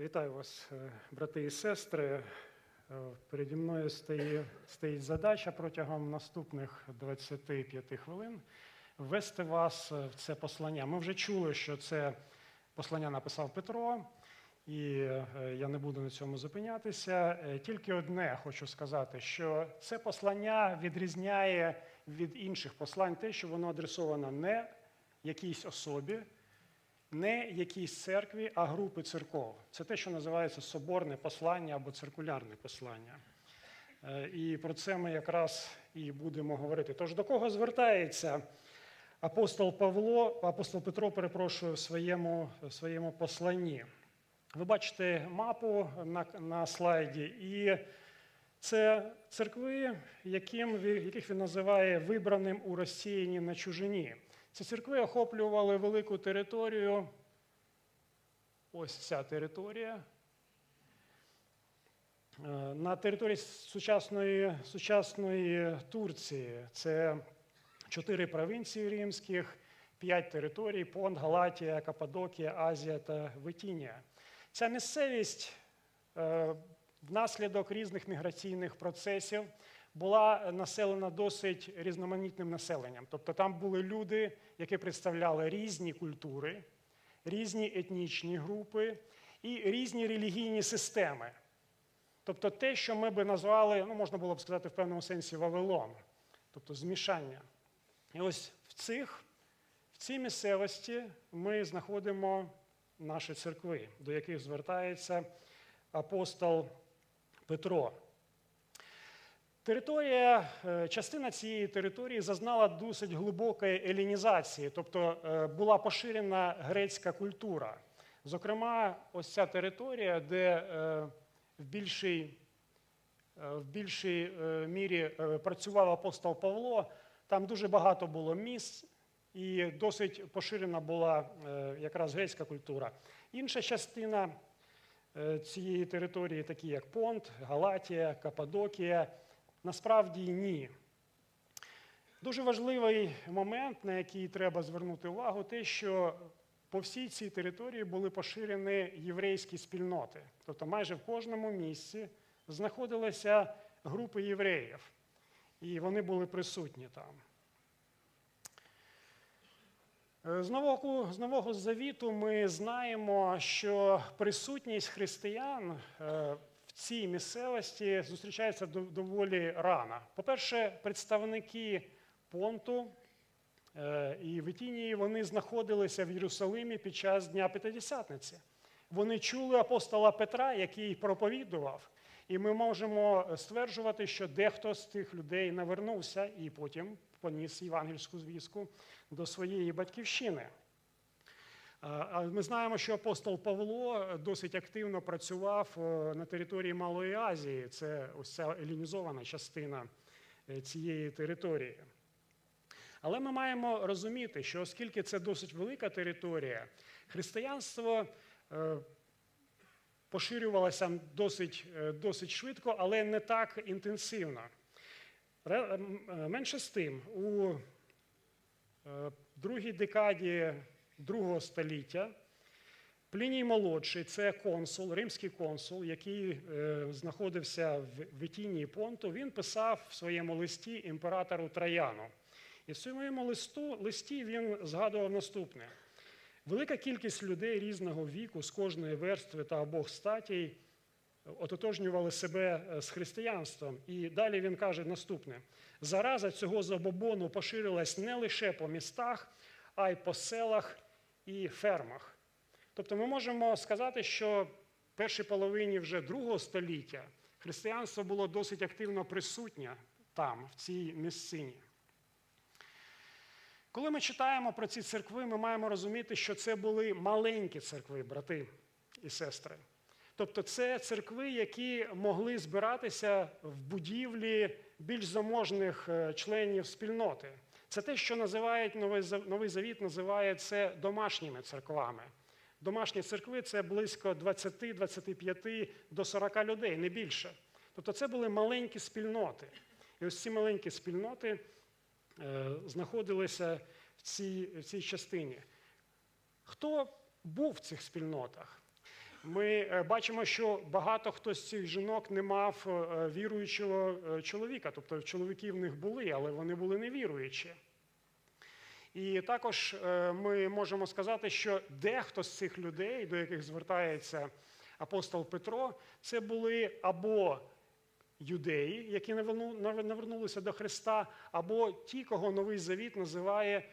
Вітаю вас, е, брати і сестри. Е, Переді мною стоїть, задача протягом наступних 25 хвилин ввести вас е, в це послання. Ми вже чули, що це послання написав Петро, і я не буду на цьому зупинятися. Тільки одне хочу сказати, що це послання відрізняє від інших послань те, що воно адресовано не якійсь особі, не якійсь церкві, а групи церков. Це те, що називається соборне послання або циркулярне послання. Е, І про це ми якраз і будемо говорити. Тож до кого звертається апостол Павло, апостол Петро, перепрошую, в своєму, в своєму посланні? Ви бачите мапу на, на слайді, і це церкви, яким, яких він називає вибраним у розсіянні на чужині. Ці церкви охоплювали велику територію. Ось ця територія. Е, На території сучасної, сучасної Турції це чотири провінції римських, п'ять територій: Понт, Галатія, Каппадокія, Азія та Витінія. Ця місцевість е, внаслідок різних міграційних процесів була населена досить різноманітним населенням. Тобто там були люди, які представляли різні культури, різні етнічні групи і різні релігійні системи. Тобто те, що ми би назвали, ну можна було б сказати в певному сенсі Вавилон, тобто змішання. І ось в цих, в цій місцевості ми знаходимо наші церкви, до яких звертається апостол Петро. Територія, е, частина цієї території зазнала досить глибокої елінізації, тобто е, була поширена грецька культура. Зокрема, ось ця територія, де е, в більшій, в більшій мірі працював апостол Павло, там дуже багато було місць, і досить поширена була якраз грецька культура. Інша частина цієї території, такі як Понт, Галатія, Каппадокія, насправді ні. Дуже важливий момент, на який треба звернути увагу, те, що по всій цій території були поширені єврейські спільноти. Тобто майже в кожному місці знаходилися групи євреїв, і вони були присутні там. З нового, з нового завіту ми знаємо, що присутність християн е, цій місцевості зустрічається доволі рано. По-перше, представники понту е, і Витінії вони знаходилися в Єрусалимі під час Дня П'ятидесятниці. Вони чули апостола Петра, який проповідував, і ми можемо стверджувати, що дехто з тих людей навернувся і потім поніс євангельську звістку до своєї батьківщини. Ми знаємо, що апостол Павло досить активно працював е, на території Малої Азії. Це ось ця елінізована частина е, цієї території. Але ми маємо розуміти, що оскільки це досить велика територія, християнство е, поширювалося досить, е, досить швидко, але не так інтенсивно. Е, Менше з тим, у е, другій декаді другого століття Пліній молодший це консул, римський консул, який е, знаходився в Витінії Понту. Він писав в своєму листі імператору Трояну. І в своєму листу, листі він згадував наступне: велика кількість людей різного віку з кожної верстви та обох статей ототожнювали себе е, з християнством. І далі він каже наступне: зараза цього забобону поширилась не лише по містах, а й по селах і фермах. Тобто ми можемо сказати, що в першій половині вже другого століття християнство було досить активно присутнє там, в цій місцині. Коли ми читаємо про ці церкви, ми маємо розуміти, що це були маленькі церкви, брати і сестри. Тобто це церкви, які могли збиратися в будівлі більш заможних е, членів спільноти. Це те, що називають Новий Завіт, називає це домашніми церквами. Домашні церкви це близько 20-25 до 40 людей, не більше. Тобто це були маленькі спільноти. І ось ці маленькі спільноти е, знаходилися в цій, в цій частині. Хто був в цих спільнотах? Ми е, бачимо, що багато хто з цих жінок не мав е, віруючого е, чоловіка, тобто чоловіки в них були, але вони були невіруючі. І також ми можемо сказати, що дехто з цих людей, до яких звертається апостол Петро, це були або юдеї, які навернулися до Христа, або ті, кого Новий Завіт називає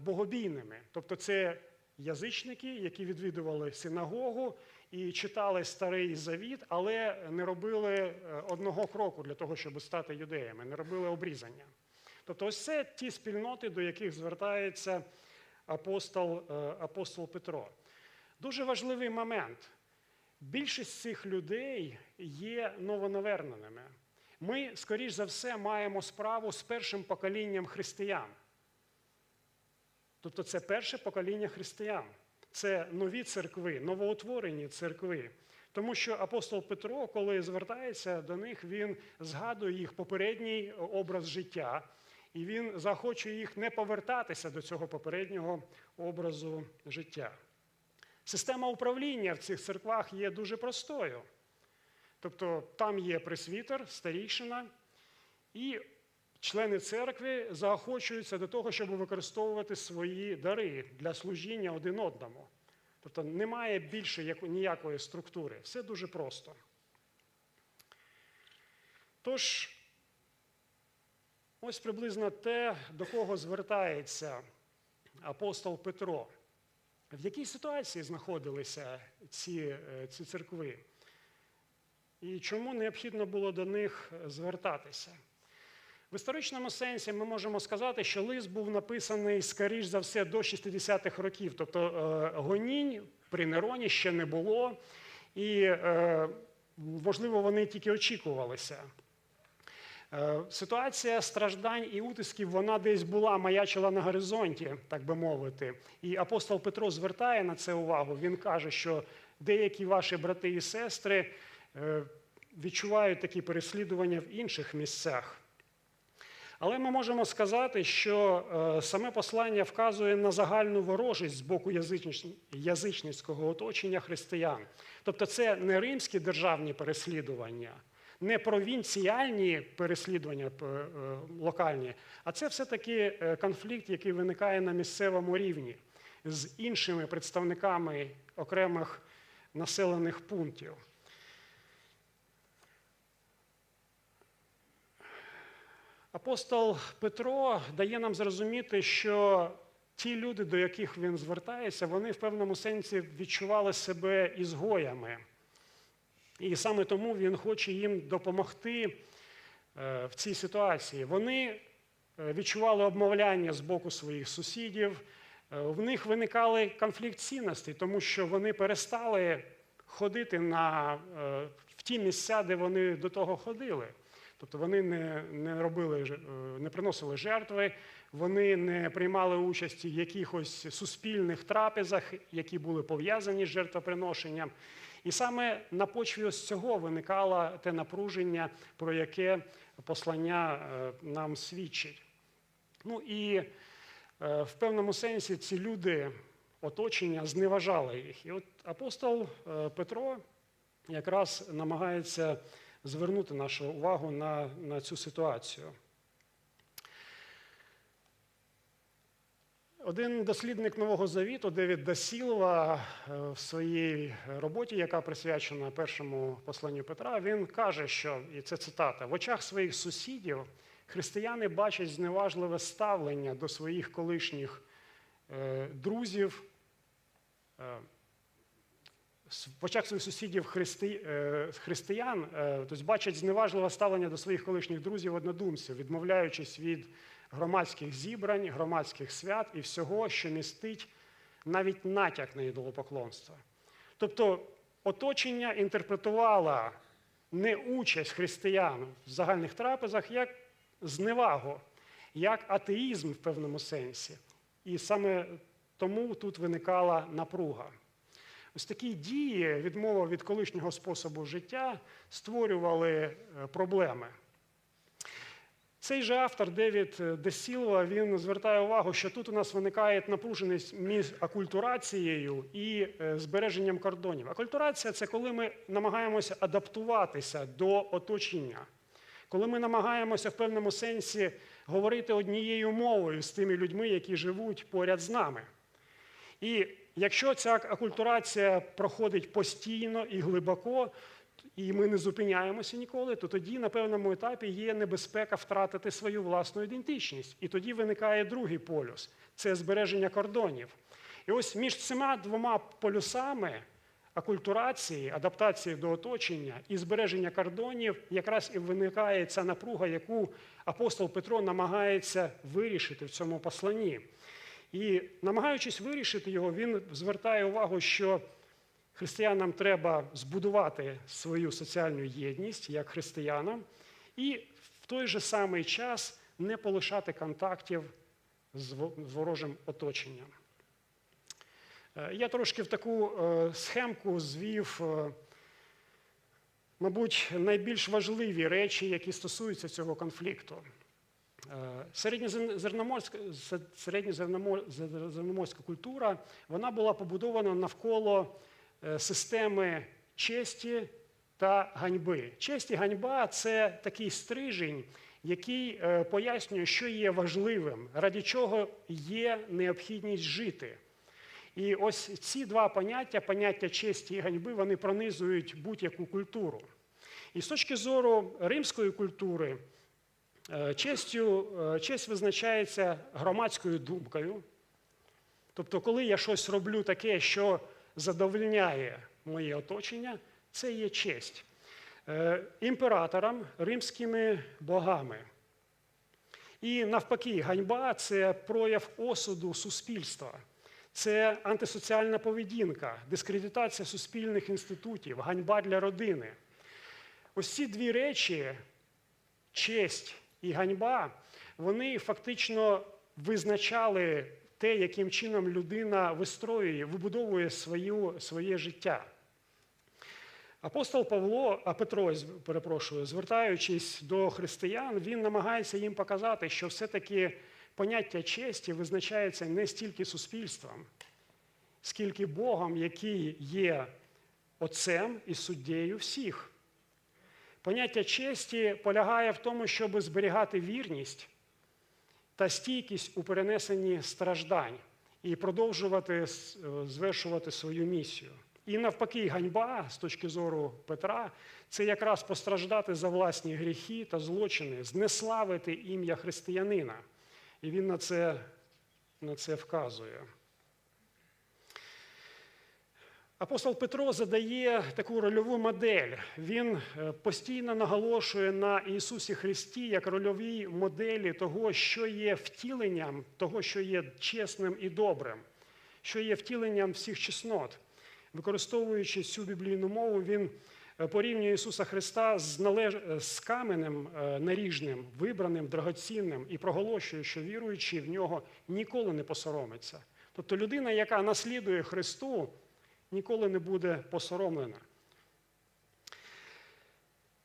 богобійними. Тобто це язичники, які відвідували синагогу і читали старий завіт, але не робили е, одного кроку для того, щоб стати юдеями, не робили обрізання. Тобто, ось це ті спільноти, до яких звертається апостол, е, апостол Петро. Дуже важливий момент. Більшість цих людей є новонаверненими. Ми, скоріш за все, маємо справу з першим поколінням християн. Тобто це перше покоління християн. Це нові церкви, новоутворені церкви. Тому що апостол Петро, коли звертається до них, він згадує їх попередній образ життя, і він захоче їх не повертатися до цього попереднього образу життя. Система управління в цих церквах є дуже простою. Тобто там є пресвітер, старійшина, і члени церкви заохочуються до того, щоб використовувати свої дари для служіння один одному. Тобто немає більше ніякої структури. Все дуже просто. Тож, ось приблизно те, до кого звертається апостол Петро. В якій ситуації знаходилися ці, е, ці церкви? І чому необхідно було до них звертатися? В історичному сенсі ми можемо сказати, що лист був написаний, скоріш за все, до 60-х років. Тобто е, гонінь при Нероні ще не було, і, е, можливо, вони тільки очікувалися. Е, Ситуація страждань і утисків вона десь була, маячила на горизонті, так би мовити. І апостол Петро звертає на це увагу. Він каже, що деякі ваші брати і сестри відчувають такі переслідування в інших місцях. Але ми можемо сказати, що е, саме послання вказує на загальну ворожість з боку язичницького оточення християн. Тобто це не римські державні переслідування, не провінціальні переслідування е, локальні, а це все-таки е, конфлікт, який виникає на місцевому рівні з іншими представниками окремих населених пунктів. Апостол Петро дає нам зрозуміти, що ті люди, до яких він звертається, вони в певному сенсі відчували себе ізгоями. І саме тому він хоче їм допомогти е, в цій ситуації. Вони е, відчували обмовляння з боку своїх сусідів, е, в них виникали конфлікт цінностей, тому що вони перестали ходити на, в ті місця, де вони до того ходили. Тобто вони не, не робили, е, не приносили жертви, вони не приймали участі в якихось суспільних трапезах, які були пов'язані з жертвоприношенням. І саме на почві ось цього виникало те напруження, про яке послання е, нам свідчить. Ну і е, в певному сенсі ці люди, оточення, зневажали їх. І от апостол Петро якраз намагається звернути нашу увагу на, на цю ситуацію. Один дослідник Нового Завіту Девід Дасілова е, в своїй роботі, яка присвячена першому посланню Петра, він каже, що, і це цитата, в очах своїх сусідів християни бачать зневажливе ставлення до своїх колишніх е, друзів. В очах своїх сусідів христи, е, християн, е, тобто бачать зневажливе ставлення до своїх колишніх друзів однодумців, відмовляючись від громадських зібрань, громадських свят і всього, що містить навіть натяк на ідолопоклонство. Тобто оточення інтерпретувало неучасть християн в загальних трапезах як зневагу, як атеїзм в певному сенсі. І саме тому тут виникала напруга. Ось такі дії, відмова від колишнього способу життя, створювали е, проблеми. Цей же автор Девід Десілва він звертає увагу, що тут у нас виникає напруженість між акультурацією і е, збереженням кордонів. Акультурація це коли ми намагаємося адаптуватися до оточення, коли ми намагаємося в певному сенсі говорити однією мовою з тими людьми, які живуть поряд з нами. І якщо ця акультурація проходить постійно і глибоко, і ми не зупиняємося ніколи, то тоді на певному етапі є небезпека втратити свою власну ідентичність. І тоді виникає другий полюс це збереження кордонів. І ось між цими двома полюсами акультурації, адаптації до оточення і збереження кордонів якраз і виникає ця напруга, яку апостол Петро намагається вирішити в цьому посланні. І намагаючись вирішити його, він звертає увагу, що християнам треба збудувати свою соціальну єдність як християнам, і в той же самий час не полишати контактів з ворожим оточенням. Е, я трошки в таку е, схемку звів, е, мабуть, найбільш важливі речі, які стосуються цього конфлікту. Середньозерноморська, середньозерноморська культура вона була побудована навколо системи честі та ганьби. Честь і ганьба це такий стрижень, який пояснює, що є важливим, ради чого є необхідність жити. І ось ці два поняття, поняття честі і ганьби, вони пронизують будь-яку культуру. І з точки зору римської культури, е, честю, е, честь визначається громадською думкою. Тобто, коли я щось роблю таке, що задовольняє моє оточення, це є честь. Е, імператорам, римськими богами. І навпаки, ганьба це прояв осуду суспільства. Це антисоціальна поведінка, дискредитація суспільних інститутів, ганьба для родини. Ось ці дві речі, честь і ганьба, вони фактично визначали те, яким чином людина вистроює, вибудовує свою, своє життя. Апостол Павло, а Петро, перепрошую, звертаючись до християн, він намагається їм показати, що все-таки поняття честі визначається не стільки суспільством, скільки Богом, який є отцем і суддєю всіх. Поняття честі полягає в тому, щоб зберігати вірність та стійкість у перенесенні страждань і продовжувати звершувати свою місію. І навпаки, ганьба з точки зору Петра це якраз постраждати за власні гріхи та злочини, знеславити ім'я християнина. І він на це, на це вказує. Апостол Петро задає таку рольову модель. Він е, постійно наголошує на Ісусі Христі як рольовій моделі того, що є втіленням, того, що є чесним і добрим, що є втіленням всіх чеснот. Використовуючи цю біблійну мову, він Е, порівнює Ісуса Христа з належ... Е, з каменем наріжним, вибраним, драгоцінним і проголошує, що віруючий в нього ніколи не посоромиться. Тобто людина, яка наслідує Христу, ніколи не буде посоромлена.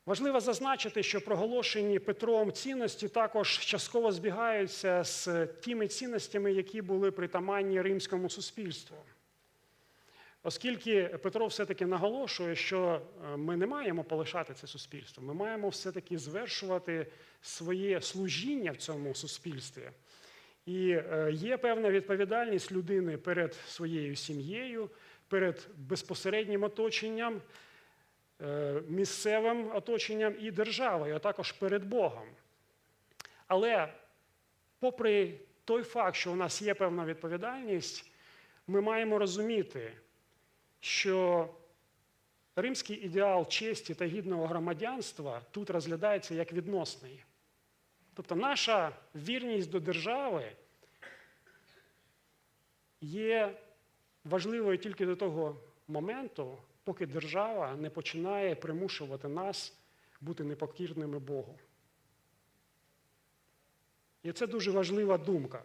Важливо зазначити, що проголошені Петром цінності також частково збігаються з тими цінностями, які були притаманні римському суспільству. Оскільки Петро все-таки наголошує, що е, ми не маємо полишати це суспільство, ми маємо все-таки звершувати своє служіння в цьому суспільстві. І е, є певна відповідальність людини перед своєю сім'єю, перед безпосереднім оточенням, е, місцевим оточенням і державою, а також перед Богом. Але, попри той факт, що у нас є певна відповідальність, ми маємо розуміти що римський ідеал честі та гідного громадянства тут розглядається як відносний. Тобто наша вірність до держави є важливою тільки до того моменту, поки держава не починає примушувати нас бути непокірними Богу. І це дуже важлива думка.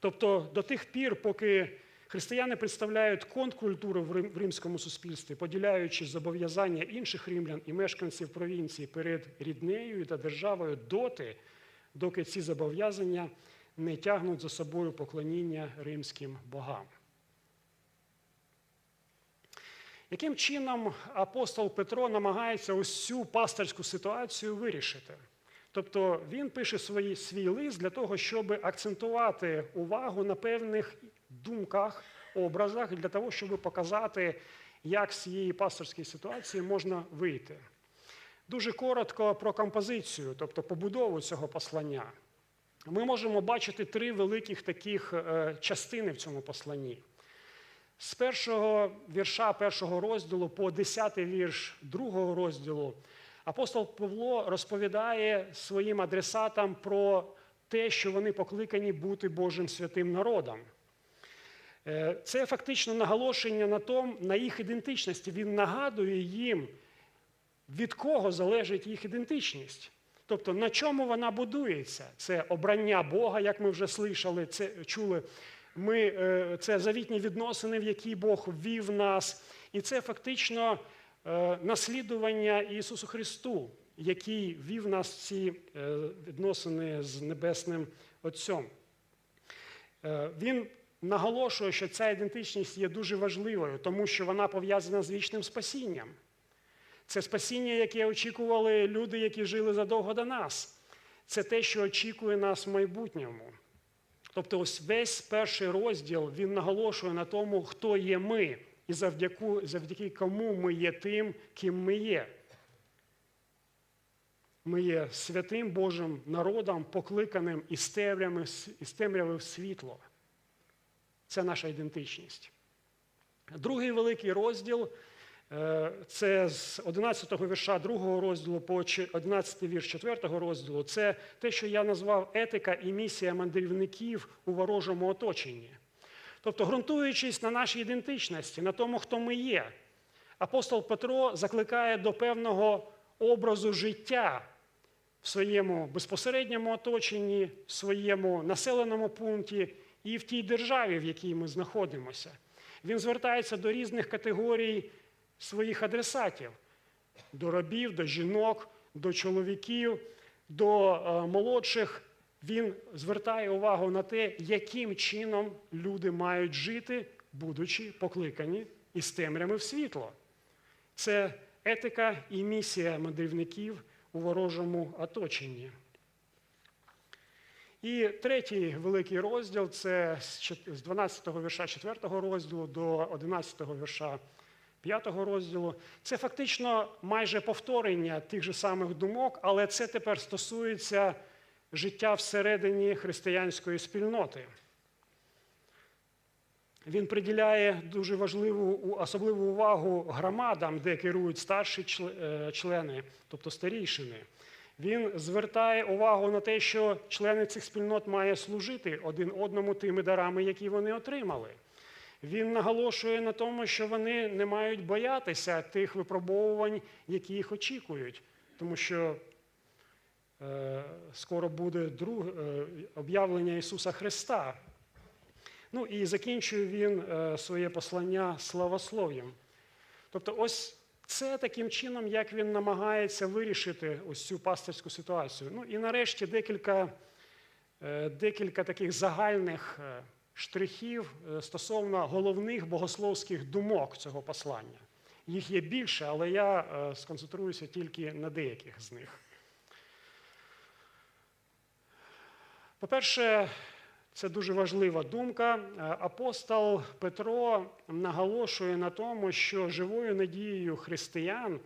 Тобто до тих пір, поки Християни представляють контркультуру в в римському суспільстві, поділяючи зобов'язання інших римлян і мешканців провінції перед ріднею та державою доти, доки ці зобов'язання не тягнуть за собою поклоніння римським богам. Яким чином апостол Петро намагається ось цю пастирську ситуацію вирішити? Тобто він пише свої, свій лист для того, щоб акцентувати увагу на певних думках, образах, для того, щоб показати, як з цієї пасторської ситуації можна вийти. Дуже коротко про композицію, тобто побудову цього послання. Ми можемо бачити три великих таких е, частини в цьому посланні. З першого вірша першого розділу по десятий вірш другого розділу апостол Павло розповідає своїм адресатам про те, що вони покликані бути Божим святим народом. Е, Це фактично наголошення на том, на їх ідентичності. Він нагадує їм, від кого залежить їх ідентичність. Тобто на чому вона будується? Це обрання Бога, як ми вже слышали, це чули. Ми, е, це завітні відносини, в які Бог ввів нас. І це фактично е, наслідування Ісусу Христу, який ввів нас ці е, відносини з Небесним Отцем. Він наголошує, що ця ідентичність є дуже важливою, тому що вона пов'язана з вічним спасінням. Це спасіння, яке очікували люди, які жили задовго до нас. Це те, що очікує нас в майбутньому. Тобто, ось весь перший розділ він наголошує на тому, хто є ми, і завдяки, завдяки кому ми є тим, ким ми є. Ми є святим Божим народом, покликаним із темряви, із темряви в світло. Це наша ідентичність. Другий великий розділ це з 11 вірша 2 розділу по 11 вірш 4-го розділу. Це те, що я назвав етика і місія мандрівників у ворожому оточенні. Тобто, ґрунтуючись на нашій ідентичності, на тому, хто ми є, апостол Петро закликає до певного образу життя в своєму безпосередньому оточенні, в своєму населеному пункті і в тій державі, в якій ми знаходимося. Він звертається до різних категорій своїх адресатів: до рабів, до жінок, до чоловіків, до е, молодших. Він звертає увагу на те, яким чином люди мають жити, будучи покликані із темрями в світло. Це етика і місія мандрівників у ворожому оточенні. І третій великий розділ це з 12 вірша 4 розділу до 11 вірша 5 розділу. Це фактично майже повторення тих же самих думок, але це тепер стосується життя всередині християнської спільноти. Він приділяє дуже важливу особливу увагу громадам, де керують старші члени, тобто старійшини. Він звертає увагу на те, що члени цих спільнот мають служити один одному тими дарами, які вони отримали. Він наголошує на тому, що вони не мають боятися тих випробовувань, які їх очікують, тому що е, скоро буде друг, е, об'явлення Ісуса Христа. Ну і закінчує він е, своє послання славослов'ям. Тобто, ось це таким чином, як він намагається вирішити ось цю пастирську ситуацію. Ну і нарешті декілька, е, декілька таких загальних е, штрихів е, стосовно головних богословських думок цього послання. Їх є більше, але я е, сконцентруюся тільки на деяких з них. По-перше, це дуже важлива думка. Е, Апостол Петро наголошує на тому, що живою надією християн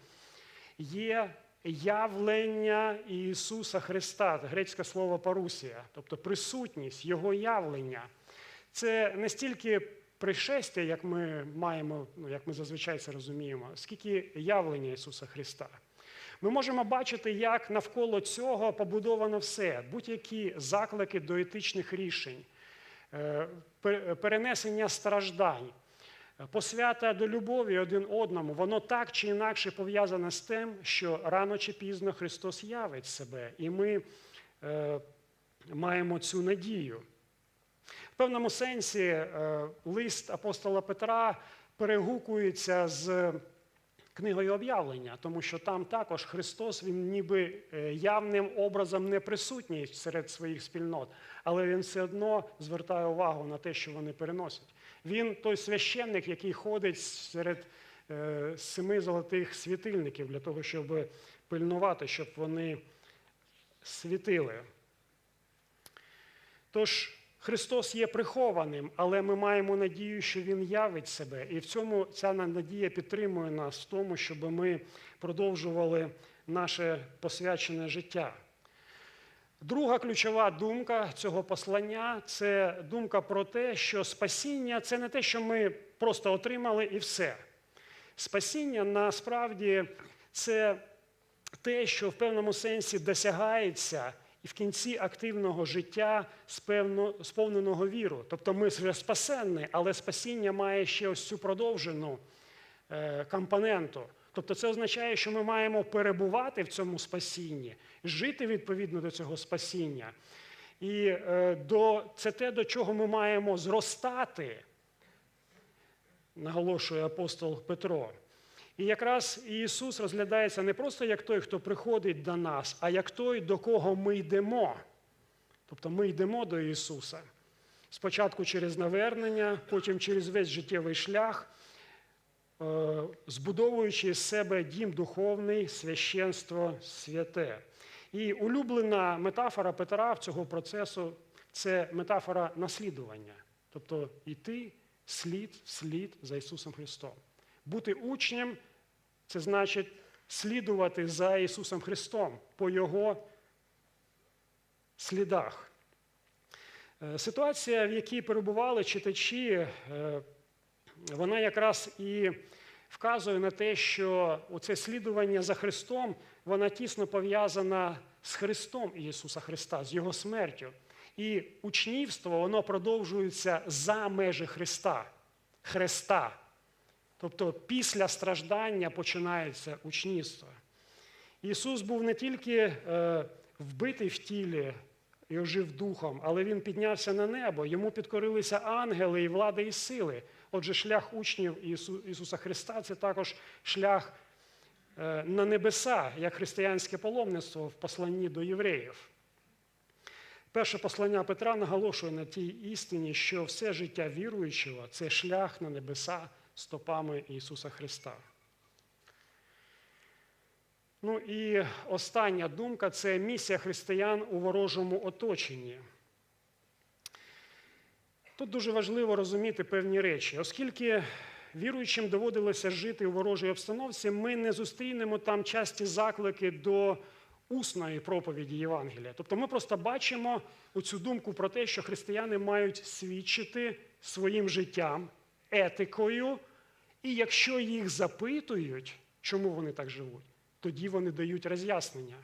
є явлення Ісуса Христа, грецьке слово парусія, тобто присутність Його явлення. Це не стільки пришестя, як ми маємо, ну, як ми зазвичай це розуміємо, скільки явлення Ісуса Христа. Ми можемо бачити, як навколо цього побудовано все, будь-які заклики до етичних рішень, е, перенесення страждань, посвята до любові один одному, воно так чи інакше пов'язане з тим, що рано чи пізно Христос явить себе, і ми е, маємо цю надію. В певному сенсі е, лист апостола Петра перегукується з книгою об'явлення, тому що там також Христос він ніби е, явним образом не присутній серед своїх спільнот, але він все одно звертає увагу на те, що вони переносять. Він той священник, який ходить серед е, семи золотих світильників для того, щоб пильнувати, щоб вони світили. Тож Христос є прихованим, але ми маємо надію, що Він явить себе. І в цьому ця надія підтримує нас в тому, щоб ми продовжували наше посвячене життя. Друга ключова думка цього послання це думка про те, що спасіння це не те, що ми просто отримали і все. Спасіння насправді це те, що в певному сенсі досягається і в кінці активного життя сповненого віру. Тобто ми вже спасенні, але спасіння має ще ось цю продовжену е, компоненту. Тобто це означає, що ми маємо перебувати в цьому спасінні, жити відповідно до цього спасіння. І е, до, це те, до чого ми маємо зростати, наголошує апостол Петро. І якраз Ісус розглядається не просто як той, хто приходить до нас, а як той, до кого ми йдемо. Тобто ми йдемо до Ісуса. Спочатку через навернення, потім через весь життєвий шлях, е, збудовуючи з себе дім духовний, священство святе. І улюблена метафора Петра в цього процесу це метафора наслідування. Тобто йти слід слід за Ісусом Христом. Бути учнем це значить слідувати за Ісусом Христом по Його слідах. Е, Ситуація, в якій перебували читачі, е, вона якраз і вказує на те, що оце слідування за Христом, вона тісно пов'язана з Христом Ісуса Христа, з Його смертю. І учнівство воно продовжується за межі Христа. Христа. Тобто після страждання починається учнівство. Ісус був не тільки е, вбитий в тілі і ожив духом, але Він піднявся на небо, йому підкорилися ангели і влади і сили. Отже, шлях учнів Ісу, Ісуса Христа це також шлях е, на небеса, як християнське паломництво в посланні до євреїв. Перше послання Петра наголошує на тій істині, що все життя віруючого це шлях на небеса стопами Ісуса Христа. Ну і остання думка це місія християн у ворожому оточенні. Тут дуже важливо розуміти певні речі, оскільки віруючим доводилося жити у ворожій обстановці, ми не зустрінемо там часті заклики до усної проповіді Євангелія. Тобто ми просто бачимо оцю думку про те, що християни мають свідчити своїм життям, етикою, і якщо їх запитують, чому вони так живуть, тоді вони дають роз'яснення.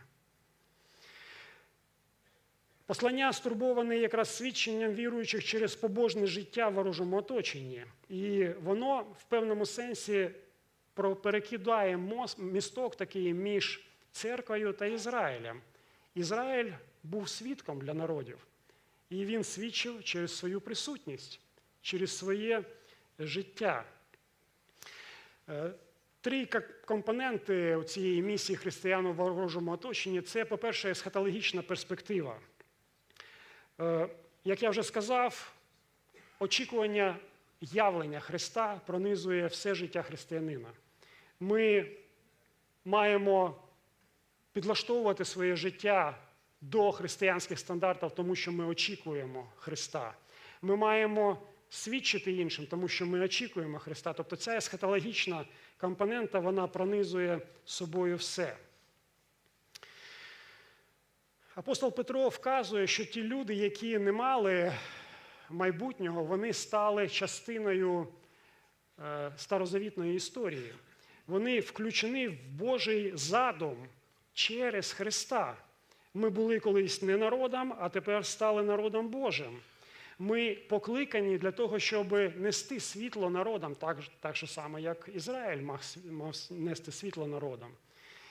Послання стурбоване якраз свідченням віруючих через побожне життя в ворожому оточенні. І воно в певному сенсі перекидає місток такий між церквою та Ізраїлем. Ізраїль був свідком для народів, і він свідчив через свою присутність, через своє життя. Е, Три компоненти цієї місії християн у ворожому оточенні це, по-перше, есхатологічна перспектива. Е, Як я вже сказав, очікування явлення Христа пронизує все життя християнина. Ми маємо підлаштовувати своє життя до християнських стандартів, тому що ми очікуємо Христа. Ми маємо свідчити іншим, тому що ми очікуємо Христа. Тобто ця есхатологічна компонента вона пронизує собою все. Апостол Петро вказує, що ті люди, які не мали майбутнього, вони стали частиною е, старозавітної історії. Вони включені в Божий задум через Христа. Ми були колись не народом, а тепер стали народом Божим. Ми покликані для того, щоб нести світло народам, так, так же само, як Ізраїль мав, мав нести світло народам.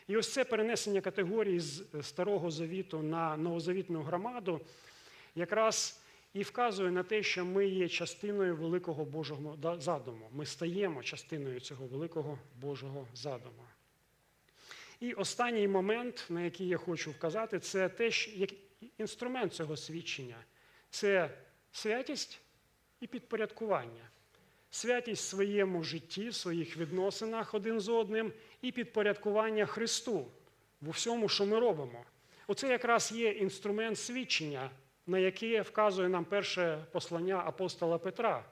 І ось це перенесення категорії з Старого Завіту на новозавітну громаду якраз і вказує на те, що ми є частиною великого Божого задуму. Ми стаємо частиною цього великого Божого задуму. І останній момент, на який я хочу вказати, це теж інструмент цього свідчення це святість і підпорядкування. Святість своєму житті, в своїх відносинах один з одним, і підпорядкування Христу в усьому, що ми робимо. Оце якраз є інструмент свідчення, на яке вказує нам перше послання апостола Петра.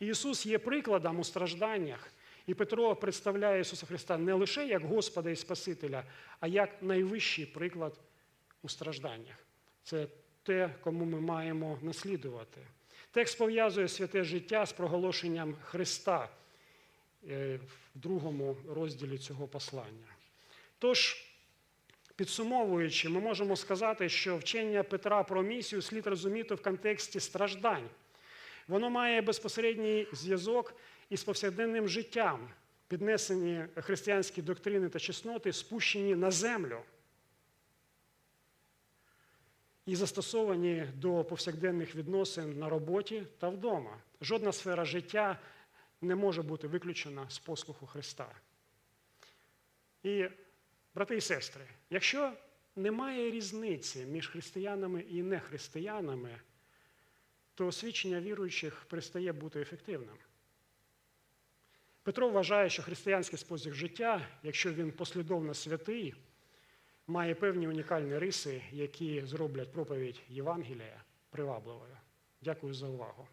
Ісус є прикладом у стражданнях, і Петро представляє Ісуса Христа не лише як Господа і Спасителя, а як найвищий приклад у стражданнях. Це те, кому ми маємо наслідувати. Текст пов'язує святе життя з проголошенням Христа е, в другому розділі цього послання. Тож, підсумовуючи, ми можемо сказати, що вчення Петра про місію слід розуміти в контексті страждань. Воно має безпосередній зв'язок із повсякденним життям, піднесені християнські доктрини та чесноти, спущені на землю і застосовані до повсякденних відносин на роботі та вдома. Жодна сфера життя не може бути виключена з послуху Христа. І, брати і сестри, якщо немає різниці між християнами і нехристиянами, то свідчення віруючих перестає бути ефективним. Петро вважає, що християнський спосіб життя, якщо він послідовно святий, має певні унікальні риси, які зроблять проповідь Євангелія привабливою. Дякую за увагу.